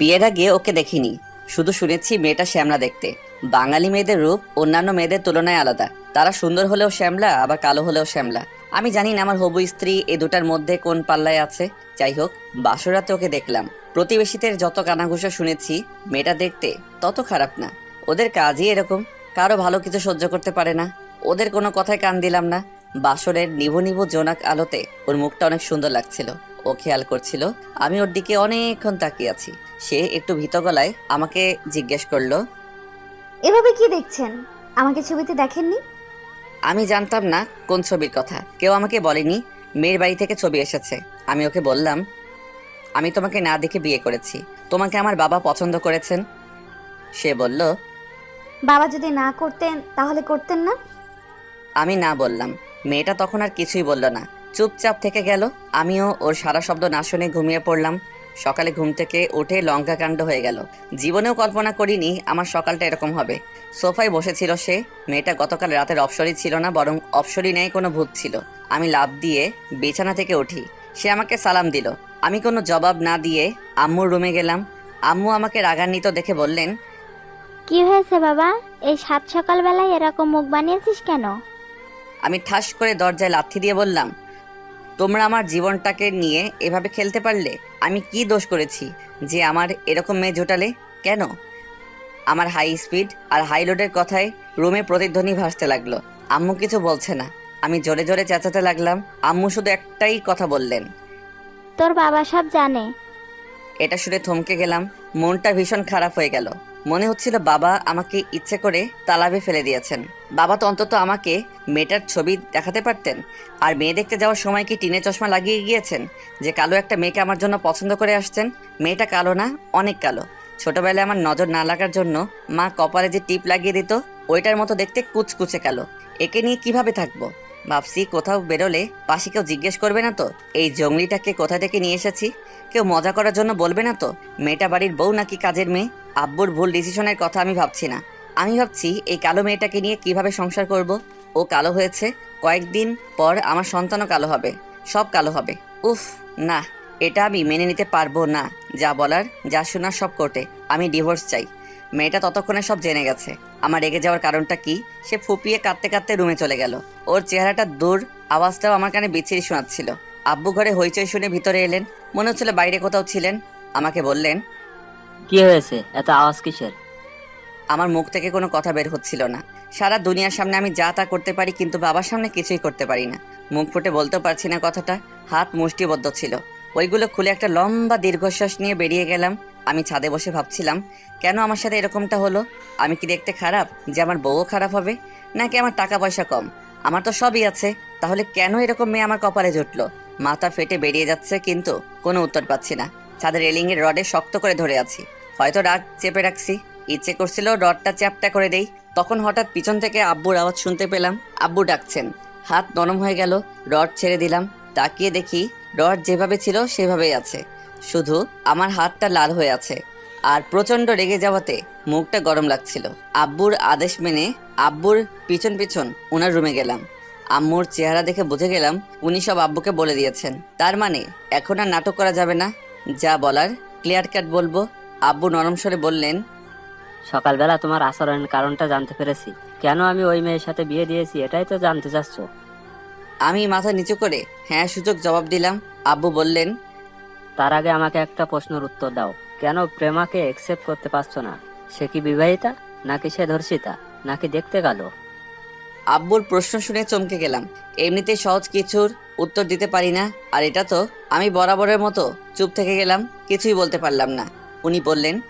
বিয়ের আগে ওকে দেখিনি। শুধু শুনেছি মেয়েটা শ্যামলা দেখতে। বাঙালি মেয়েদের রূপ অন্যান্য মেয়েদের তুলনায় আলাদা। তারা সুন্দর হলেও শ্যামলা, আবার কালো হলেও শ্যামলা। আমি জানি না আমার হবু স্ত্রী এ দুটার মধ্যে কোন পাল্লায় আছে। যাই হোক, বাসরাতে ওকে দেখলাম। প্রতিবেশীদের যত কানাঘুষা শুনেছি, মেয়েটা দেখতে তত খারাপ না। ওদের কাজই এরকম। কারও ভালো কিছু সহ্য করতে পারে না। ওদের কোনো কথায় কান দিলাম না। বাসরের নিভু নিভু জোনাক আলোতে ওর মুখটা অনেক সুন্দর লাগছিল। ও খেয়াল করছিল আমি ওর দিকে অনেকক্ষণ তাকিয়ে আছি। সে একটু ভীত গলায় আমাকে জিজ্ঞেস করল এভাবে কি দেখছেন? আমাকে ছবিতে দেখেননি? আমি জানতাম না কোন ছবির কথা। কেউ আমাকে বলেনি মেয়ের বাড়ি থেকে ছবি এসেছে। আমি ওকে বললাম আমি তোমাকে না দেখে বিয়ে করেছি। তোমাকে আমার বাবা পছন্দ করেছেন? সে বলল বাবা যদি না করতেন তাহলে করতেন না? আমি না বললাম। মেয়েটা তখন আর কিছুই বলল না। চুপচাপ থেকে গেল। আমিও ওর সারা শব্দ না শুনে ঘুমিয়ে পড়লাম। সকালে ঘুম থেকে উঠে লঙ্কা কাণ্ড হয়ে গেল। জীবনেও কল্পনা করিনি আমার সকালটা এরকম হবে। সোফায় বসেছিল সে। মেয়েটা গতকাল রাতের অপসরই ছিল না, বরং অপসরই নেই কোনো ভূত ছিল। আমি লাভ দিয়ে বিছানা থেকে উঠি। সে আমাকে সালাম দিল। আমি কোনো জবাব না দিয়ে আম্মুর রুমে গেলাম। আম্মু আমাকে রাগান্বিত দেখে বললেন, কি হয়েছে বাবা? এই সাত সকালবেলায় এরকম মুখ বানিয়েছিস কেন? আমি ঠাস করে দরজায় লাথি দিয়ে বললাম তোমরা আমার জীবনটাকে নিয়ে এভাবে খেলতে পারলে আমি কি দোষ করেছি যে আমার এরকম মেয়ে জোটালে? কেন? আমার হাই স্পিড আর হাই লোডের কথায় রুমে প্রতিধ্বনি ভাসতে লাগল। আম্মু কিছু বলছে না। আমি জোরে জোরে চেঁচাতে লাগলাম। আম্মু শুধু একটাই কথা বললেন। তোর বাবা সব জানে। এটা শুনে থমকে গেলাম। মনটা ভীষণ খারাপ হয়ে গেল। মনে হচ্ছিল বাবা আমাকে ইচ্ছে করে তালাবে ফেলে দিয়েছেন। বাবা তো অন্তত আমাকে মেয়েটার ছবি দেখাতে পারতেন। আর মেয়ে দেখতে যাওয়ার সময় কি টিনে চশমা লাগিয়ে গিয়েছেন? যে কালো একটা মেয়েকে আমার জন্য পছন্দ করে আসছেন? মেয়েটা কালো না, অনেক কালো। ছোটবেলায় আমার নজর না লাগার জন্য মা কপালে যে টিপ লাগিয়ে দিত, ওইটার মতো দেখতে কুচকুচে কালো। একে নিয়ে কীভাবে থাকব? ভাবছি কোথাও বেরোলে পাশে কেউ জিজ্ঞেস করবে না তো? এই জঙ্গলিটাকে কোথা থেকে নিয়ে এসেছি? কেউ মজা করার জন্য বলবে না তো? মেয়েটা বাড়ির বউ নাকি কাজের মেয়ে? আব্বুর ভুল ডিসিশনের কথা আমি ভাবছি না। আমি ভাবছি এই কালো মেয়েটাকে নিয়ে কীভাবে সংসার করব? ও কালো হয়েছে, কয়েকদিন পর আমার সন্তানও কালো হবে, সব কালো হবে। উফ, না, এটা আমি মেনে নিতে পারব না, যা বলার, যা শোনার সব কোর্টে, আমি ডিভোর্স চাই। মেয়েটা ততক্ষণে সব জেনে গেছে। আমার রেগে যাওয়ার কারণটা কি? সে ফুপিয়ে কাঁদতে কাঁদতে রুমে চলে গেল। ওর চেহারাটা দূর, আওয়াজটাও আমার কানে বিচ্ছিরি শোনাচ্ছিল। আব্বু ঘরে হইচই শুনে ভিতরে এলেন। মনে হচ্ছিল বাইরে কোথাও ছিলেন। আমাকে বললেন, কি হয়েছে? এত আওয়াজ কিসের? আমার মুখ থেকে কোনো কথা বের হচ্ছিল না। সারা দুনিয়ার সামনে আমি যা তা করতে পারি, কিন্তু বাবার সামনে কিছুই করতে পারি না। মুখ ফুটে বলতেও পারছি না কথাটা। হাত মুষ্টিবদ্ধ ছিল। ওইগুলো খুলে একটা লম্বা দীর্ঘশ্বাস নিয়ে বেরিয়ে গেলাম। আমি ছাদে বসে ভাবছিলাম, কেন আমার সাথে এরকমটা হলো? আমি কি দেখতে খারাপ যে আমার বউও খারাপ হবে? নাকি আমার টাকা পয়সা কম? আমার তো সবই আছে। তাহলে কেন এরকম মেয়ে আমার কপালে জুটলো? মাথা ফেটে বেরিয়ে যাচ্ছে, কিন্তু কোনো উত্তর পাচ্ছি না। ছাদের রেলিংয়ের রডে শক্ত করে ধরে আছি। হয়তো রাগ চেপে রাখছি। ইচ্ছে করছিল রডটা চ্যাপটা করে দেই। তখন হঠাৎ পিছন থেকে আব্বুর আওয়াজ শুনতে পেলাম। আব্বু ডাকছেন। হাত নরম হয়ে গেল, রড ছেড়ে দিলাম। তাকিয়ে দেখি রড যেভাবে ছিল সেভাবেই আছে। শুধু আমার হাতটা লাল হয়ে আছে। আর প্রচণ্ড রেগে যাওয়াতে মুখটা গরম লাগছিল। আব্বুর আদেশ মেনে আব্বুর পিছন পিছন ওনার রুমে গেলাম। আম্মুর চেহারা দেখে বুঝে গেলাম উনি সব আব্বুকে বলে দিয়েছেন। তার মানে এখন আর নাটক করা যাবে না। যা বলার ক্লিয়ার কাট বলব। আব্বু নরম স্বরে বললেন সকালবেলা তোমার আচরণের কারণটা জানতে পেরেছি। কেন আমি ওই মেয়ের সাথে বিয়ে দিয়েছি এটাই তো জানতে চাচ্ছ? আমি মাথা নিচু করে হ্যাঁ সূচক জবাব দিলাম। আব্বু বললেন তার আগে আমাকে একটা প্রশ্নের উত্তর দাও। কেন প্রেমাকে একসেপ্ট করতে পারছ না? সে কি বিবাহিতা? নাকি সে ধর্ষিতা? নাকি দেখতে গেল আব্বুর প্রশ্ন শুনে চমকে গেলাম। এমনিতে সহজ কিছুর উত্তর দিতে পারি না আর এটা তো আমি বরাবরের মতো চুপ থেকে গেলাম কিছুই বলতে পারলাম না। উনি বললেন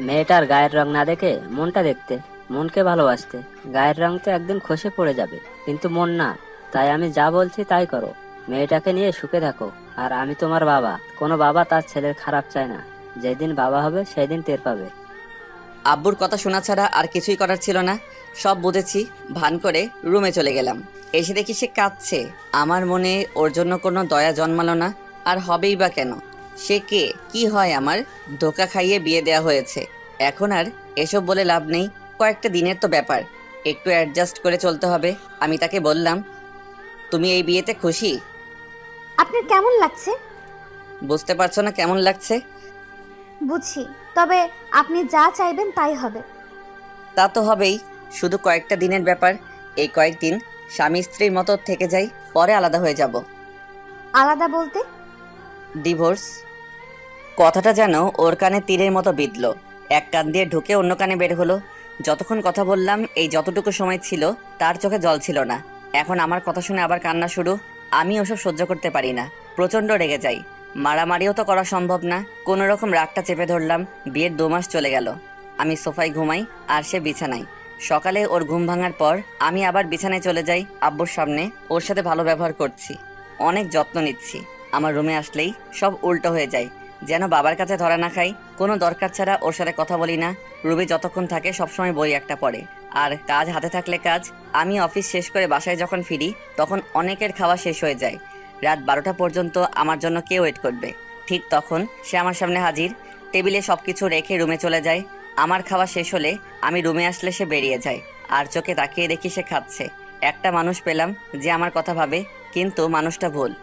মেয়েটার গায়ের রং না দেখে মনটা দেখতে, মনকে ভালোবাসতে। গায়ের রং তো একদিন খসে পড়ে যাবে, কিন্তু মন না। তাই আমি যা বলছি তাই করো। মেয়েটাকে নিয়ে সুখে থাকো, আর আমি তোমার বাবা। কোনো বাবা তার ছেলের খারাপ চায় না। যেদিন বাবা হবে, সেদিন টের পাবে। আব্বুর কথা শোনা ছাড়া আর কিছুই করার ছিল না। সব বুঝেছি, ভান করে রুমে চলে গেলাম। এসে দেখি সে কাঁদছে। আমার মনে ওর জন্য কোনো দয়া জন্মালো না। আর হবেই বা কেন? সে কে? কি হয় আমার? ধোকা খাইয়ে বিয়ে দেওয়া হয়েছে। এখন আর এসব বলে লাভ নেই। কয়েকটা দিনের তো ব্যাপার। একটু অ্যাডজাস্ট করে চলতে হবে। আমি তাকে বললাম তুমি এই বিয়েতে খুশি? আপনার কেমন লাগছে? বুঝতে পারছ না কেমন লাগছে? বুঝছি তবে আপনি যা চাইবেন তাই হবে। তা তো হবেই। শুধু কয়েকটা দিনের ব্যাপার। এই কয়েকদিন স্বামী স্ত্রীর মতো থেকে যাই পরে আলাদা হয়ে যাব। আলাদা বলতে? ডিভোর্স কথাটা যেন ওর কানে তীরের মতো বিঁধল। এক কান দিয়ে ঢুকে অন্য কানে বের হলো। যতক্ষণ কথা বললাম, এই যতটুকু সময় ছিল, তার চোখে জল ছিল না। এখন আমার কথা শুনে আবার কান্না শুরু। আমি ওসব সহ্য করতে পারি না। প্রচণ্ড রেগে যাই। মারামারিও তো করা সম্ভব না। কোনো রকম রাগটা চেপে ধরলাম। বিয়ের দু মাস চলে গেল। আমি সোফায় ঘুমাই, আর সে বিছানায়। সকালে ওর ঘুম ভাঙার পর আমি আবার বিছানায় চলে যাই আব্বুর সামনে। ওর সাথে ভালো ব্যবহার করছি। অনেক যত্ন নিচ্ছি। আমার রুমে আসলেই সব উল্টো হয়ে যায়। যেন বাবার কাছে ধরা না খাই, কোনো দরকার ছাড়া ওর সাথে কথা বলি না। রুবি যতক্ষণ থাকে সবসময় বই একটা পড়ে। আর কাজ হাতে থাকলে কাজ, আমি অফিস শেষ করে বাসায় যখন ফিরি, তখন অনেকের খাওয়া শেষ হয়ে যায়। রাত বারোটা পর্যন্ত আমার জন্য কে ওয়েট করবে। ঠিক তখন সে আমার সামনে হাজির, টেবিলে সব কিছু রেখে রুমে চলে যায়। আমার খাওয়া শেষ হলে আমি রুমে আসলে সে বেরিয়ে যায়। আর চোখে তাকিয়ে দেখি সে খাচ্ছে। একটা মানুষ পেলাম যে আমার কথা ভাবে, কিন্তু মানুষটা ভুল।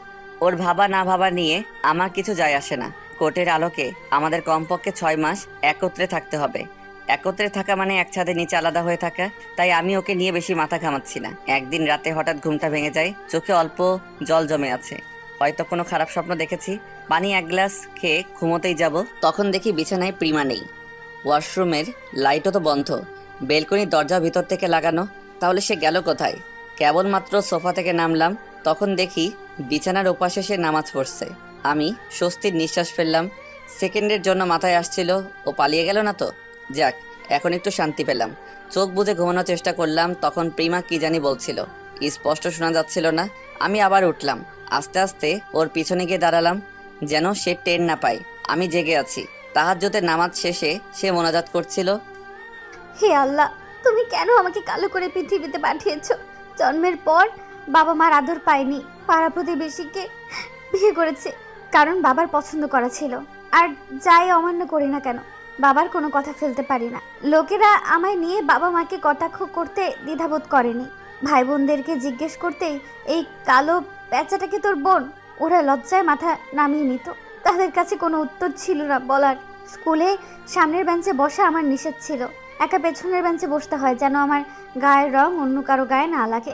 ওর ভাবা না ভাবা নিয়ে আমার কিছু যায় আসে না। কোর্টের আলোকে আমাদের কমপক্ষে ছয় মাস একত্রে থাকতে হবে। একত্রে থাকা মানে এক ছাদের নিচে আলাদা হয়ে থাকা, তাই আমি ওকে নিয়ে বেশি মাথা ঘামাচ্ছি না। একদিন রাতে হঠাৎ ঘুমটা ভেঙে যায়, চোখে অল্প জল জমে আছে। হয়তো কোনো খারাপ স্বপ্ন দেখেছি। পানি এক গ্লাস খেয়ে ঘুমোতেই যাব। তখন দেখি বিছানায় প্রিমা নেই। ওয়াশরুমের লাইটও তো বন্ধ। বেলকনির দরজা ভিতর থেকে লাগানো। তাহলে সে গেল কোথায়? কেবলমাত্র সোফা থেকে নামলাম। তখন দেখি বিছানার ওপাশে সে নামাজ পড়ছে। আমি স্বস্তির নিঃশ্বাস ফেললাম। সেকেন্ডের জন্য মাথায় আসছিল, ও পালিয়ে গেল না তো? যাক, এখন একটু শান্তি পেলাম। চোখ বুজে ঘুমানোর চেষ্টা করলাম, তখন প্রিমা কি জানি বলছিল। স্পষ্ট শোনা যাচ্ছিল না। আমি আবার উঠলাম। আস্তে আস্তে ওর পিছনে গিয়ে দাঁড়ালাম, যেন সে টের না পায়। আমি জেগে আছি। তাহাজ্জুদের নামাজ শেষে সে মোনাজাত করছিল, হে আল্লাহ, তুমি কেন আমাকে কালো করে পৃথিবীতে পাঠিয়েছ? জন্মের পর বাবা মার আদর পায়নি পাড়া প্রতিবেশীকে বিয়ে করেছে। কারণ বাবার পছন্দ করা ছিল। আর যাই অমান্য করি না কেন, বাবার কোনো কথা ফেলতে পারি না। লোকেরা আমায় নিয়ে বাবা মাকে কটাক্ষ করতে দ্বিধাবোধ করেনি। ভাই বোনদেরকে জিজ্ঞেস করতেই এই কালো প্যাঁচাটাকে তোর বোন, ওরা লজ্জায় মাথা নামিয়ে নিত। তাদের কাছে কোনো উত্তর ছিল না বলার। স্কুলে সামনের বেঞ্চে বসা আমার নিষেধ ছিল। একা পেছনের বেঞ্চে বসতে হয় যেন আমার গায়ের রং অন্য কারও গায়ে না লাগে।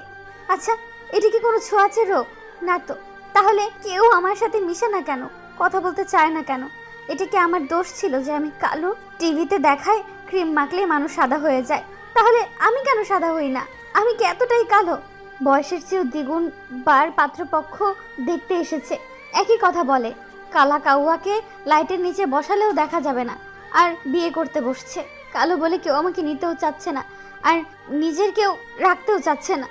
আচ্ছা এটি কি কোনো ছোঁয়াচে রোগ? না তো। তাহলে কেউ আমার সাথে মিশে না কেন? কথা বলতে চায় না কেন? এটা কি আমার দোষ ছিল যে আমি কালো টিভিতে দেখায় ক্রিম মাখলে মানুষ সাদা হয়ে যায়? তাহলে আমি কেন সাদা হই না? আমি কি এতটাই কালো? বয়সের চেয়েও দ্বিগুণ বার পাত্রপক্ষ দেখতে এসেছে। একই কথা বলে, কালা কাউয়াকে লাইটের নিচে বসালেও দেখা যাবে না। আর বিয়ে করতে বসছে। কালো বলে কেউ আমাকে নিতেও চাচ্ছে না। আর নিজের কেউ রাখতেও চাচ্ছে না।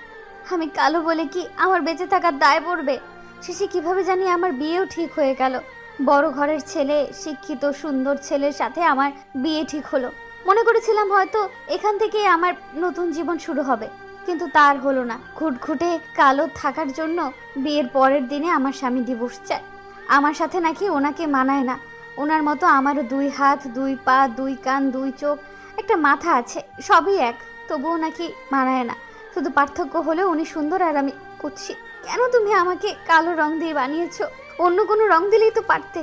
আমি কালো বলে কি আমার বেঁচে থাকার দায় পড়বে? শেষে কীভাবে জানি আমার বিয়েও ঠিক হয়ে গেল। বড় ঘরের ছেলে, শিক্ষিত, সুন্দর ছেলের সাথে আমার বিয়ে ঠিক হলো। মনে করেছিলাম হয়তো এখান থেকেই আমার নতুন জীবন শুরু হবে। কিন্তু তার হলো না। ঘুটঘুটে কালো থাকার জন্য বিয়ের পরের দিনে আমার স্বামী ডিভোর্স চায়। আমার সাথে নাকি ওনাকে মানায় না। ওনার মতো আমারও দুই হাত, দুই পা, দুই কান, দুই চোখ, একটা মাথা আছে, সবই এক। তবুও নাকি মানায় না। শুধু পার্থক্য হলে উনি সুন্দর আর আমি কুৎসি কেন তুমি আমাকে কালো রং দিয়ে বানিয়েছো? অন্য কোনো রং দিলেই তো পারতে।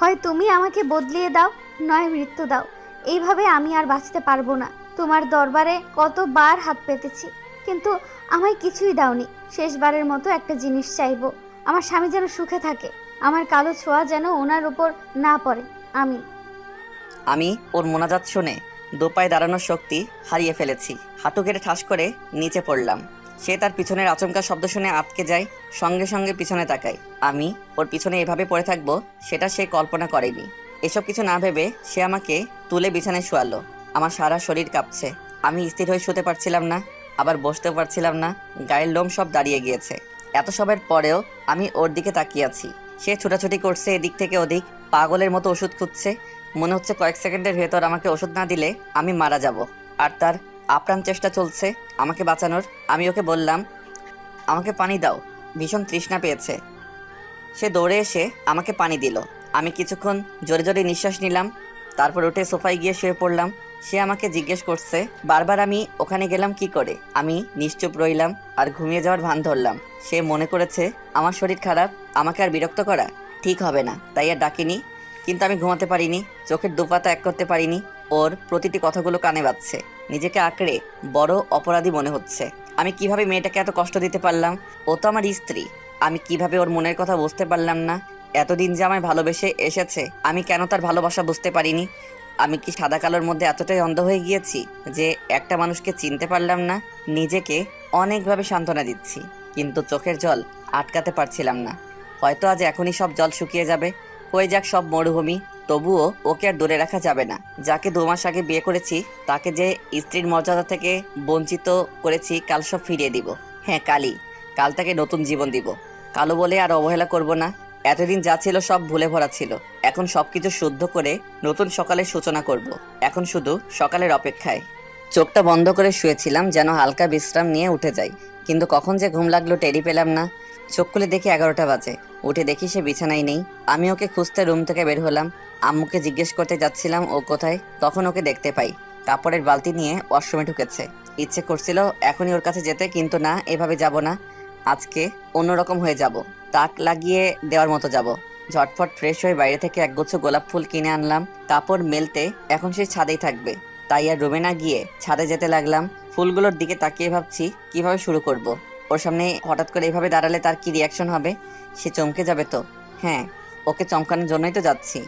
হয় তুমি আমাকে বদলিয়ে দাও, নয় মৃত্যু দাও। এইভাবে আমি আর বাঁচতে পারব না। তোমার দরবারে কতবার হাত পেতেছি, কিন্তু আমায় কিছুই দাওনি। শেষবারের মতো একটা জিনিস চাইব। আমার স্বামী যেন সুখে থাকে। আমার কালো ছোঁয়া যেন ওনার উপর না পড়ে। আমি আমি ওর মোনাজাত শুনে দোপায় দাঁড়ানোর শক্তি হারিয়ে ফেলেছি। হাঁটু কেটে ঠাস করে নিচে পড়লাম। সে তার পিছনের আচমকা শব্দ শুনে আটকে যায়, সঙ্গে সঙ্গে পিছনে তাকায়। আমি ওর পিছনে এভাবে পড়ে থাকব, সেটা সে কল্পনা করেনি। এসব কিছু না ভেবে সে আমাকে তুলে বিছানায় শোয়ালো। আমার সারা শরীর কাঁপছে। আমি স্থির হয়ে শুতে পারছিলাম না, আবার বসতেও পারছিলাম না, গায়ের লোম সব দাঁড়িয়ে গিয়েছে। এত সবের পরেও আমি ওর দিকে তাকিয়ে আছি। সে ছোটাছুটি করছে এদিক থেকে ওদিক, পাগলের মতো ওষুধ খুঁজছে। মনে হচ্ছে কয়েক সেকেন্ডের ভেতর আমাকে ওষুধ না দিলে আমি মারা যাব। আর তার আপ্রাণ চেষ্টা চলছে। আমাকে বাঁচানোর, আমি ওকে বললাম, আমাকে পানি দাও, ভীষণ তৃষ্ণা পেয়েছে। সে দৌড়ে এসে আমাকে পানি দিল। আমি কিছুক্ষণ জোরে জোরে নিঃশ্বাস নিলাম, তারপর উঠে সোফায় গিয়ে শুয়ে পড়লাম। সে আমাকে জিজ্ঞেস করছে, বারবার আমি ওখানে গেলাম কি করে? আমি নিশ্চুপ রইলাম আর ঘুমিয়ে যাওয়ার ভান ধরলাম। সে মনে করেছে, আমার শরীর খারাপ, আমাকে আর বিরক্ত করা ঠিক হবে না, তাই আর ডাকিনি। কিন্তু আমি ঘুমাতে পারিনি, চোখের দুপাতা এক করতে পারিনি। ওর প্রতিটি কথাগুলো কানে বাজছে। নিজেকে আঁকড়ে বড় অপরাধী মনে হচ্ছে। আমি কীভাবে মেয়েটাকে এত কষ্ট দিতে পারলাম? ও তো আমার স্ত্রী। আমি কীভাবে ওর মনের কথা বুঝতে পারলাম না? এতদিন যে আমায় ভালোবেসে এসেছে, আমি কেন তার ভালোবাসা বুঝতে পারিনি? আমি কি সাদা কালোর মধ্যে এতটাই অন্ধ হয়ে গিয়েছি যে একটা মানুষকে চিনতে পারলাম না? নিজেকে অনেকভাবে সান্ত্বনা দিচ্ছি, কিন্তু চোখের জল আটকাতে পারছিলাম না। হয়তো আজ এখনই সব জল শুকিয়ে যাবে। হয়ে যাক সব মরুভূমি। তবুও ওকে আর দূরে রাখা যাবে না। যাকে দু মাস আগে বিয়ে করেছি, তাকে যে স্ত্রীর মর্যাদা থেকে বঞ্চিত করেছি, কাল সব ফিরিয়ে দিব। হ্যাঁ কালই। কাল তাকে নতুন জীবন দিব। কালো বলে আর অবহেলা করব না। এতদিন যা ছিল সব ভুলে ভরা ছিল। এখন সবকিছু শুদ্ধ করে নতুন সকালের সূচনা করব। এখন শুধু সকালের অপেক্ষায়। চোখটা বন্ধ করে শুয়েছিলাম যেন হালকা বিশ্রাম নিয়ে উঠে যাই। কিন্তু কখন যে ঘুম লাগল টেরি পেলাম না। চোখ খুলে দেখি এগারোটা বাজে। উঠে দেখি সে বিছানায় নেই। আমি ওকে খুঁজতে রুম থেকে বের হলাম। আম্মুকে জিজ্ঞেস করতে যাচ্ছিলাম, ও কোথায়? তখন ওকে দেখতে পাই। কাপড়ের বালতি নিয়ে ওয়াশরুমে ঢুকেছে। ইচ্ছে করছিল, এখনই ওর কাছে যেতে, কিন্তু না, এভাবে যাব না। আজকে অন্যরকম হয়ে যাব। তাক লাগিয়ে দেওয়ার মতো যাব। ঝটফট ফ্রেশ হয়ে বাইরে থেকে একগুচ্ছ গোলাপ ফুল কিনে আনলাম। কাপড় মেলতে এখন সে ছাদেই থাকবে। তাই আর রুমে না গিয়ে ছাদে যেতে লাগলাম। ফুলগুলোর দিকে তাকিয়ে ভাবছি, কীভাবে শুরু করব। ওর সামনে হঠাৎ করে এভাবে দাঁড়ালে তার কি রিয়াকশন হবে? সে চমকে যাবে তো? হ্যাঁ ওকে চমকানোর জন্যই তো যাচ্ছি।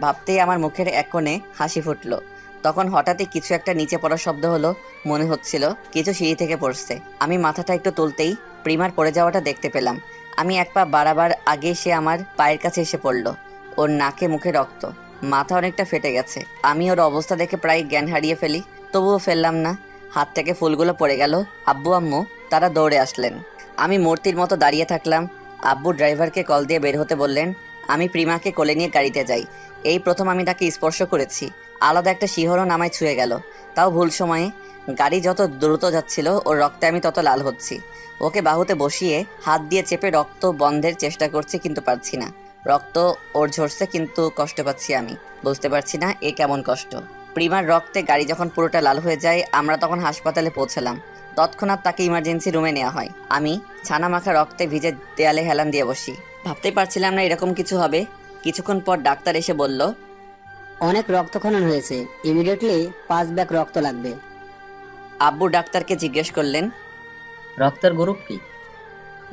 ভাবতেই আমার মুখের এক কোণে হাসি ফুটলো। তখন হঠাৎই কিছু একটা নিচে পড়ার শব্দ হলো, মনে হচ্ছিল কিছু সিঁড়ি থেকে পড়ছে। আমি মাথাটা একটু তুলতেই প্রিমার পড়ে যাওয়াটা দেখতে পেলাম। আমি এক পা বাড়াবার আগে সে আমার পায়ের কাছে এসে পড়ল। ওর নাকে মুখে রক্ত। মাথা অনেকটা ফেটে গেছে। আমি ওর অবস্থা দেখে প্রায় জ্ঞান হারিয়ে ফেলি। তবুও ফেললাম না। হাত থেকে ফুলগুলো পড়ে গেল। আব্বু, আম্মু তারা দৌড়ে আসলেন। আমি মূর্তির মতো দাঁড়িয়ে থাকলাম। আব্বু ড্রাইভারকে কল দিয়ে বের হতে বললেন, আমি প্রিমাকে কোলে নিয়ে গাড়িতে যাই। এই প্রথম আমি তাকে স্পর্শ করেছি। আলাদা একটা শিহরণ আমায় ছুঁয়ে গেল। তাও ভুল সময়ে। গাড়ি যত দ্রুত যাচ্ছিল, ওর রক্তে আমি তত লাল হচ্ছি। ওকে বাহুতে বসিয়ে হাত দিয়ে চেপে রক্ত বন্ধের চেষ্টা করছি কিন্তু পারছি না। রক্ত ওর ঝরছে কিন্তু কষ্ট পাচ্ছি আমি। বুঝতে পারছি না এ কেমন কষ্ট। প্রিমার রক্তে গাড়ি যখন পুরোটা লাল হয়ে যায় আমরা তখন হাসপাতালে পৌঁছালাম। তৎক্ষণাৎ তাকে ইমার্জেন্সি রুমে নেওয়া হয়। আমি ছানা মাখা রক্তে ভিজে দেয়ালে হেলান দিয়ে বসি। ভাবতেই পারছিলাম না এরকম কিছু হবে। কিছুক্ষণ পর ডাক্তার এসে বলল অনেক রক্তক্ষরণ হয়েছে। ইমিডিয়েটলি পাঁচ ব্যাগ রক্ত লাগবে। আব্বু ডাক্তারকে জিজ্ঞেস করলেন রক্তের গ্রুপ কি?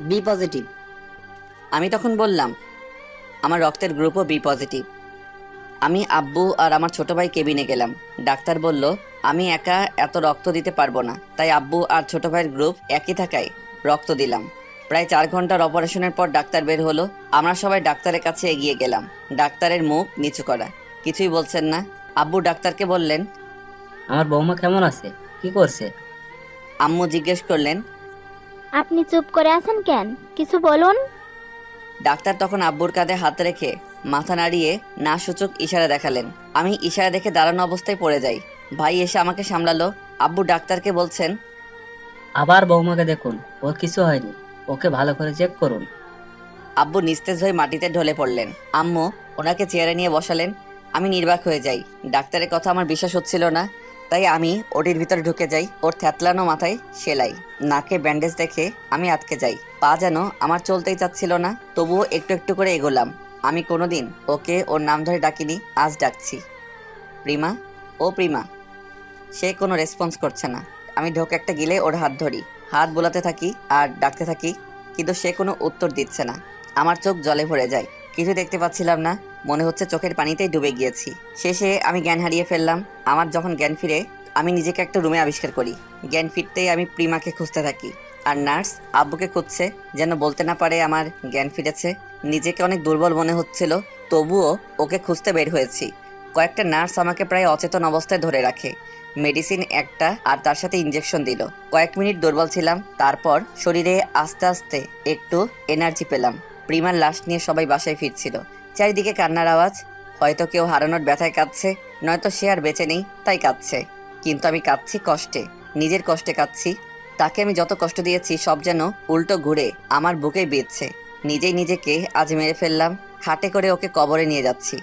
বি পজিটিভ আমি তখন বললাম আমার রক্তের গ্রুপও বি পজিটিভ আমি আব্বু আর আমার ছোট ভাই কেবিনে গেলাম। ডাক্তার বলল আমি একা এত রক্ত দিতে পারব না। তাই আব্বু আর ছোট ভাইয়ের গ্রুপ একই থাকায় রক্ত দিলাম। প্রায় চার ঘণ্টার অপারেশনের পর ডাক্তার বের হলো। আমরা সবাই ডাক্তারের কাছে এগিয়ে গেলাম। ডাক্তারের মুখ নিচু করা। কিছুই বলছেন না। আব্বু ডাক্তারকে বললেন আমার বৌমা কেমন আছে? কি করছে? আম্মু জিজ্ঞেস করলেন আপনি চুপ করে আছেন কেন? কিছু বলুন। ডাক্তার তখন আব্বুর কাঁধে হাত রেখে মাথা নাড়িয়ে না সূচক ইশারা দেখালেন। আমি ইশারা দেখে দাঁড়ানো অবস্থায় পড়ে যাই। ভাই এসে আমাকে সামলালো। আব্বু ডাক্তারকে বলছেন আবার বৌমাকে দেখুন। ওর কিছু হয়নি। ওকে ভালো করে চেক করুন। আব্বু নিস্তেজ হয়ে মাটিতে ঢলে পড়লেন। আম্মু ওনাকে চেয়ারে নিয়ে বসালেন। আমি নির্বাক হয়ে যাই। ডাক্তারের কথা আমার বিশ্বাস হচ্ছিল না তাই আমি ওটির ভিতরে ঢুকে যাই। ওর থ্যাতলানো মাথায় সেলাই নাকে ব্যান্ডেজ দেখে আমি আটকে যাই। পা যেন আমার চলতেই চাচ্ছিল না তবুও একটু একটু করে এগোলাম। আমি কোনোদিন ওকে ওর নাম ধরে ডাকিনি, আজ ডাকছি। প্রিমা ও প্রিমা, সে কোনো রেসপন্স করছে না। আমি ঢোকে একটা গিলে ওর হাত ধরি। হাত বোলাতে থাকি আর ডাকতে থাকি, কিন্তু সে কোনো উত্তর দিচ্ছে না। আমার চোখ জলে ভরে যায়। কিছু দেখতে পাচ্ছিলাম না। মনে হচ্ছে চোখের পানিতেই ডুবে গিয়েছি। শেষে আমি জ্ঞান হারিয়ে ফেললাম। আমার যখন জ্ঞান ফিরে, আমি নিজেকে একটা রুমে আবিষ্কার করি। জ্ঞান ফিরতেই আমি প্রিমাকে খুঁজতে থাকি। আর নার্স আব্বুকে খুঁজছে, যেন বলতে না পারে আমার জ্ঞান ফিরেছে। নিজেকে অনেক দুর্বল মনে হচ্ছিল, তবুও ওকে খুঁজতে বের হয়েছি। কয়েকটা নার্স আমাকে প্রায় অচেতন অবস্থায় ধরে রাখে। মেডিসিন একটা আর তার সাথে ইঞ্জেকশন দিল। কয়েক মিনিট দুর্বল ছিলাম, তারপর শরীরে আস্তে আস্তে একটু এনার্জি পেলাম। প্রিমার লাশ নিয়ে সবাই বাসায় ফিরছিল। চারিদিকে কান্নার আওয়াজ, হয়তো কেউ হারানোর ব্যথায় কাঁদছে, নয়তো সে আর বেঁচে নেই, তাই কাঁদছে। কিন্তু আমি কাঁদছি কষ্টে, নিজের কষ্টে কাঁদছি। তাকে আমি যত কষ্ট দিয়েছি, সব যেন উল্টো ঘুরে আমার বুকে বেঁধছে। নিজেই নিজেকে আজ মেরে ফেললাম, খাটে করে ওকে কবরে নিয়ে যাচ্ছি।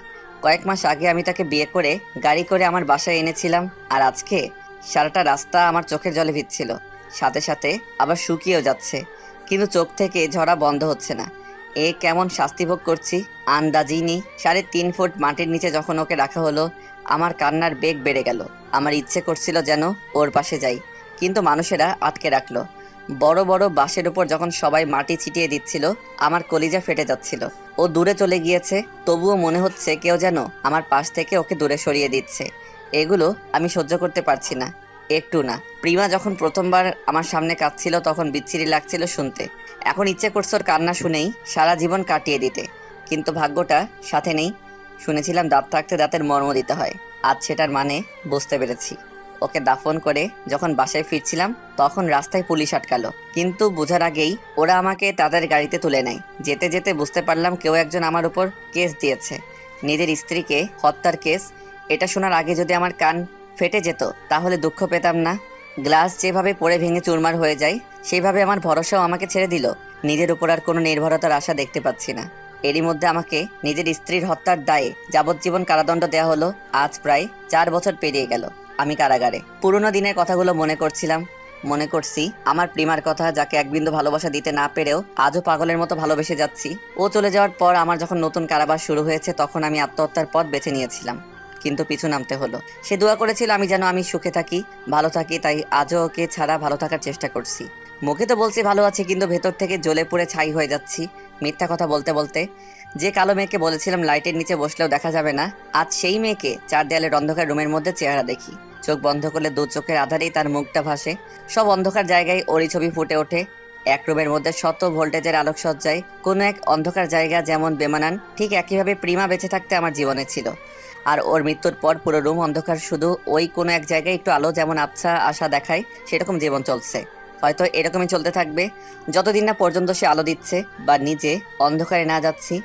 কয়েক মাস আগে আমি তাকে বিয়ে করে গাড়ি করে আমার বাসায় এনেছিলাম, আর আজকে সারাটা রাস্তা আমার চোখের জলে ভিজছিল। সাথে সাথে আবার শুকিয়েও যাচ্ছে, কিন্তু চোখ থেকে ঝরা বন্ধ হচ্ছে না। এ কেমন শাস্তি ভোগ করছি? আন্দাজিনি সাড়ে তিন ফুট মাটির নিচে যখন ওকে রাখা হলো, আমার কান্নার বেগ বেড়ে গেল। আমার ইচ্ছে করছিল যেন ওর পাশে যাই, কিন্তু মানুষেরা আটকে রাখল। বড় বড় বাঁশের উপর যখন সবাই মাটি ছিটিয়ে দিচ্ছিল, আমার কলিজা ফেটে যাচ্ছিল। ও দূরে চলে গিয়েছে, তবুও মনে হচ্ছে কেউ যেন আমার পাশ থেকে ওকে দূরে সরিয়ে দিচ্ছে। এগুলো আমি সহ্য করতে পারছি না। একটু না। প্রিমা যখন প্রথমবার আমার সামনে কাঁদছিল, তখন বিচ্ছিরি লাগছিল শুনতে। এখন ইচ্ছে করছে ওর কান্না শুনেই সারা জীবন কাটিয়ে দিতে। কিন্তু ভাগ্যটা সাথে নেই। শুনেছিলাম দাঁত থাকতে দাঁতের মর্ম দিতে হয়। আজ সেটার মানে বুঝতে পেরেছি। ওকে দাফন করে যখন বাসায় ফিরছিলাম, তখন রাস্তায় পুলিশ আটকালো। কিন্তু বোঝার আগেই ওরা আমাকে তাদের গাড়িতে তুলে নেয়। যেতে যেতে বুঝতে পারলাম কেউ একজন আমার উপর কেস দিয়েছে। নিজের স্ত্রীকে হত্যার কেস, এটা শোনার আগে যদি আমার কান ফেটে যেত, তাহলে দুঃখ পেতাম না। গ্লাস যেভাবে পড়ে ভেঙে চুরমার হয়ে যায় সেইভাবে আমার ভরসাও আমাকে ছেড়ে দিল। নিজের উপর আর কোনো নির্ভরতার আশা দেখতে পাচ্ছি না। এরই মধ্যে আমাকে নিজের স্ত্রীর হত্যার দায়ে যাবজ্জীবন কারাদণ্ড দেওয়া হলো। আজ প্রায় চার বছর পেরিয়ে গেল। আমি কারাগারে। পুরোনো দিনের কথাগুলো মনে করছিলাম, মনে করছি আমার প্রিমার কথা যাকে এক বিন্দু ভালোবাসা দিতে না পেরেও আজও পাগলের মতো ভালোবেসে যাচ্ছি। ও চলে যাওয়ার পর আমার যখন নতুন কারাবাস শুরু হয়েছে তখন আমি আত্মহত্যার পথ বেছে নিয়েছিলাম। কিন্তু পিছু নামতে হলো। সে দোয়া করেছিল আমি যেন আমি সুখে থাকি, ভালো থাকি, তাই আজও ওকে ছাড়া ভালো থাকার চেষ্টা করছি। মুখে তো বলছি ভালো আছি, কিন্তু ভেতর থেকে জ্বলে পুড়ে ছাই হয়ে যাচ্ছি, মিথ্যা কথা বলতে বলতে। যে কালো মেয়েকে বলেছিলাম লাইটের নিচে বসলেও দেখা যাবে না, আজ সেই মেয়েকে চার দেয়ালের অন্ধকার রুমের মধ্যে চেহারা দেখি। চোখ বন্ধ করলে দু চোখের আধারেই তার মুখটা ভাসে। সব অন্ধকার জায়গায় ওরই ছবি ফুটে ওঠে। এক রুমের মধ্যে শত ভোল্টেজের আলোকসজ্জায় কোনো এক অন্ধকার জায়গা যেমন বেমানান, ঠিক একইভাবে প্রিমা বেঁচে থাকতে আমার জীবনে ছিল। আর ওর মৃত্যুর পর পুরো রুম অন্ধকার, শুধু ওই কোনো এক জায়গায় একটু আলো যেমন আবছা আশা দেখায়, সেরকম জীবন চলছে। হয়তো এরকমই চলতে থাকবে। যতদিন না পর্যন্ত সে আলো দিচ্ছে বা নিজে অন্ধকারে না যাচ্ছি।